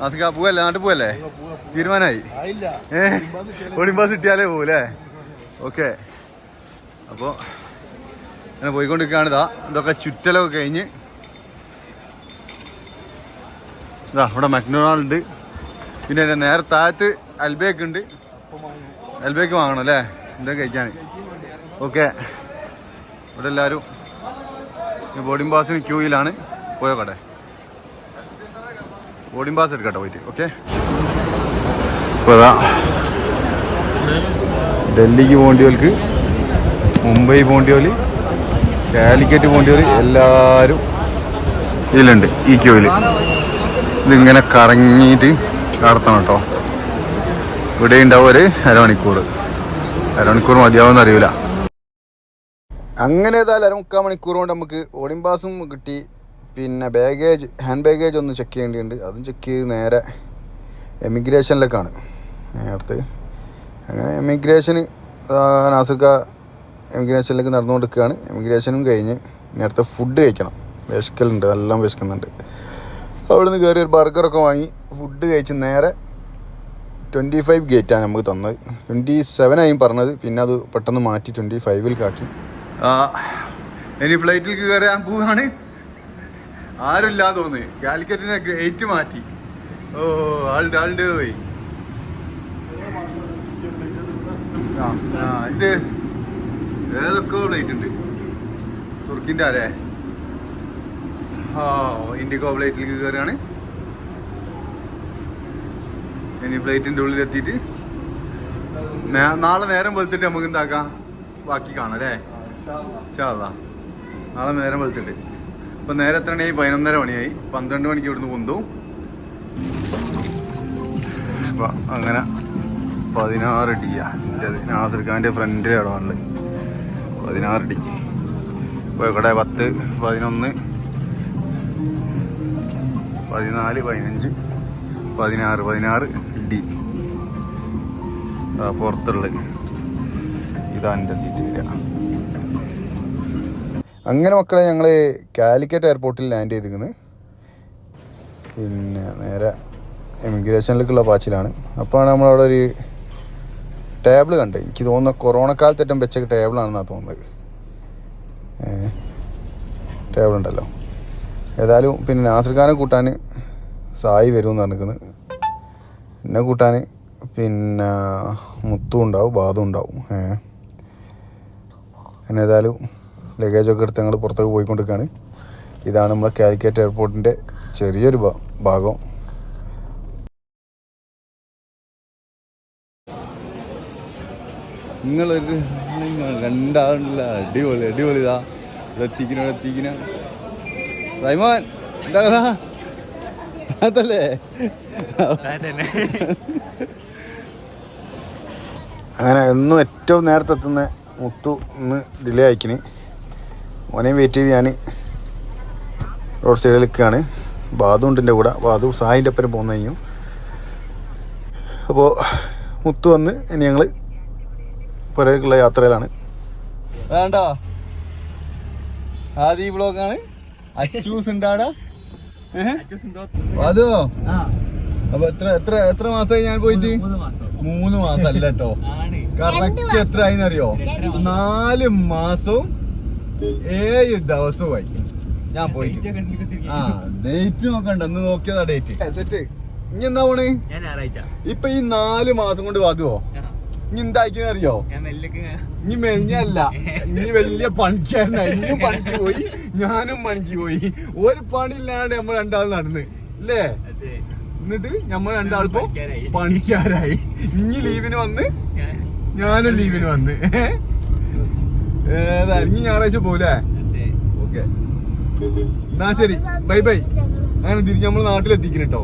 നാസിക പോവല്ലേ? നാട്ടിൽ പോവല്ലേ? തീരുമാനമായി. ഏഹ് ഒളിമ്പാസ് കിട്ടിയാലേ പോവല്ലേ ഓക്കെ. അപ്പോൾ അങ്ങനെ പോയിക്കൊണ്ടിരിക്കുകയാണ്. ഇതാ ഇതൊക്കെ ചുറ്റലൊക്കെ കഴിഞ്ഞ്. ഇതാ ഇവിടെ ഉണ്ട്. പിന്നെ എന്റെ നേരെ താഴത്ത് അൽബേക്ക് ഉണ്ട്. അൽബേക്ക് വാങ്ങണം അല്ലേ? എന്താ കഴിക്കാൻ. ഓക്കെ. ഇവിടെ എല്ലാവരും ബോർഡിംഗ് പാസിന് ക്യൂയിലാണ് പോയോ കടേ ബോർഡിംഗ് പാസ് എടുക്കട്ടെ പോയിട്ട് ഓക്കെ ഡൽഹിക്ക് പോകേണ്ടിയവർക്ക് മുംബൈ പോണ്ടിയോലി കാലിക്കറ്റ് പോകേണ്ടിയവർ എല്ലാവരും ഇതിലുണ്ട് ഈ ക്യൂവിൽ ഇതിങ്ങനെ കറങ്ങിയിട്ട് നടത്തണം കേട്ടോ ഇവിടെ ഉണ്ടാവും ഒരു അരമണിക്കൂർ അരമണിക്കൂർ മതിയാവുമെന്ന് അറിയില്ല അങ്ങനെ ഏതായാലും അരമുക്കാൽ മണിക്കൂർ കൊണ്ട് നമുക്ക് ഓഡിയം പാസും കിട്ടി. പിന്നെ ബാഗേജ് ഹാൻഡ് ബാഗേജ് ഒന്ന് ചെക്ക് ചെയ്യേണ്ടിയുണ്ട്. അതും ചെക്ക് ചെയ്ത് നേരെ എമിഗ്രേഷനിലേക്കാണ് നേരത്തെ. അങ്ങനെ എമിഗ്രേഷന് നാസിക്ക എമിഗ്രേഷനിലേക്ക് നടന്നുകൊണ്ടിരിക്കുകയാണ്. എമിഗ്രേഷനും കഴിഞ്ഞ് ഇനി അടുത്ത ഫുഡ് കഴിക്കണം. വിശക്കലുണ്ട് എല്ലാം വിശക്കുന്നുണ്ട്. അവിടെ നിന്ന് കയറി ഒരു ബർഗറൊക്കെ വാങ്ങി ഫുഡ് കഴിച്ച് നേരെ ട്വന്റി ഫൈവ് ഗേറ്റാണ് നമുക്ക് തന്നത്. ട്വന്റി ആയും പറഞ്ഞത്. പിന്നെ അത് പെട്ടെന്ന് മാറ്റി ട്വന്റി കാക്കി. ഇനി ഫ്ലൈറ്റിലേക്ക് കയറാൻ പോവാണ്. ആരുമില്ല തോന്നി കാലിക്കറ്റിനെ ഗേറ്റ് മാറ്റി ഓ ആളുണ്ട് ആളുണ്ട് പോയി. ആ ആ ഇത് ഏതൊക്കെ ഫ്ലൈറ്റ് ഉണ്ട്. തുർക്കിന്റെ അല്ലേ? ആ ഇൻഡിഗോ ഫ്ലൈറ്റിലേക്ക് കയറുകയാണ് ഇനി എത്തിയിട്ട് നേ- നാളെ നേരം വെളുത്തിട്ട് നമുക്ക് എന്താക്കാം? ബാക്കി കാണാം അല്ലേ? ചാതാ നാളെ നേരം വെളുത്തിട്ട്. ഇപ്പം നേരെ എത്ര മണിയായി പതിനൊന്നര മണിയായി. പന്ത്രണ്ട് മണിക്ക് ഇവിടുന്ന് അപ്പം അങ്ങനെ പതിനാറ് ഡിയാ എന്റെ നാസർ ഖാന്റെ ഫ്രണ്ട് ഇടവാണുള്ളത് പതിനാറ് ഡി ഇപ്പോൾ ഇവിടെ പത്ത് പതിനൊന്ന് പതിനാല് പതിനഞ്ച് പതിനാറ് പതിനാറ് ഡി പുറത്തുള്ളത്. ഇതാ എന്റെ സീറ്റ് വരിക. അങ്ങനെ മക്കളെ ഞങ്ങൾ കാലിക്കറ്റ് എയർപോർട്ടിൽ ലാൻഡ് ചെയ്തിരിക്കുന്നത് പിന്നെ നേരെ എമിഗ്രേഷനിലേക്കുള്ള പാച്ചിലാണ്. അപ്പോഴാണ് നമ്മളവിടെ ഒരു ടേബിൾ കണ്ടത്. എനിക്ക് തോന്നുന്ന കൊറോണ കാലത്തേറ്റം വെച്ച ടേബിളാണെന്നാണ് തോന്നുന്നത്. ടേബിൾ ഉണ്ടല്ലോ. ഏതായാലും പിന്നെ നാസർഖാനെ കൂട്ടാൻ സായി വരുമെന്ന് പറഞ്ഞിരിക്കുന്നത് എന്നെ കൂട്ടാൻ പിന്നെ മുത്തും ഉണ്ടാവും ബാധും ഉണ്ടാവും. ഏതായാലും ലഗേജൊക്കെ എടുത്ത് ഞങ്ങൾ പുറത്തേക്ക് പോയിക്കൊണ്ടിരിക്കുകയാണ് ഇതാണ് നമ്മളെ കാലിക്കറ്റ് എയർപോർട്ടിന്റെ ചെറിയൊരു ഭാഗം. നിങ്ങളൊരു രണ്ടാളുള്ള അടിപൊളി അടിപൊളി ഇതാ. ഇവിടെ എത്തിക്കണ ഇവിടെ എത്തിക്കണ? റൈമോൻ എന്താ കഥ? അതല്ലേ? അങ്ങനെ എന്നും ഏറ്റവും നേരത്തെ എത്തുന്ന മുത്തു ഇന്ന് ഡിലേ അയക്കിന് ഓനെയും വെയിറ്റ് ചെയ്ത് ഞാൻ റോഡ് സൈഡിൽ നിൽക്കുകയാണ്. ബാദു ഉണ്ട് എന്റെ കൂടെ. ബാധു സായിന്റെ ഒപ്പം പോകുന്ന കഴിഞ്ഞു. അപ്പോൾ മുത്തു വന്ന് ഇനി ഞങ്ങൾ പുരക്കുള്ള യാത്രയിലാണ്. വേണ്ട? ആദ്യ ഈ ബ്ലോഗാണ് അച്ചൂസ് ഉണ്ടാടാ? അതോ അപ്പൊ എത്ര എത്ര എത്ര മാസമായി ഞാൻ പോയിട്ട്? മൂന്ന് മാസം. അല്ല കേട്ടോ കറക്റ്റ് എത്ര ആയിന്ന് അറിയോ നാല് മാസവും ഏഴ് ദിവസമായി ഞാൻ പോയിട്ട്. ആ ഡേറ്റ് നോക്കണ്ട ഇന്ന് നോക്കിയതാ ഡേറ്റ് സെറ്റ് ഇനി എന്താ പോണ്? ഇപ്പൊ ഈ നാല് മാസം കൊണ്ട് വാതുവോ ഇനി എന്താക്കിയെന്ന് അറിയോ? ഇനി മെലിഞ്ഞല്ല ഇനി വലിയ പണിക്കാരനായി ഇനിയും പണിക്ക് പോയി. ഞാനും പണിക്ക് പോയി. ഒരു പണിയില്ലാണ്ട് നമ്മൾ രണ്ടാൾ നടന്ന്. അല്ലേ എന്നിട്ട് നമ്മൾ രണ്ടാളിപ്പോ പണിക്കാരായി. പണിക്കാരായി. ഇനി ലീവിന് വന്ന്? ഞാനും ലീവിന് വന്ന്. ഏതാ ഇനി ഞായറാഴ്ച പോലേ അതെ. ഓക്കെ. എന്നാ ശരി. Bye bye. അങ്ങനെ തിരിച്ച് നമ്മൾ നാട്ടിലെത്തിക്കണം കേട്ടോ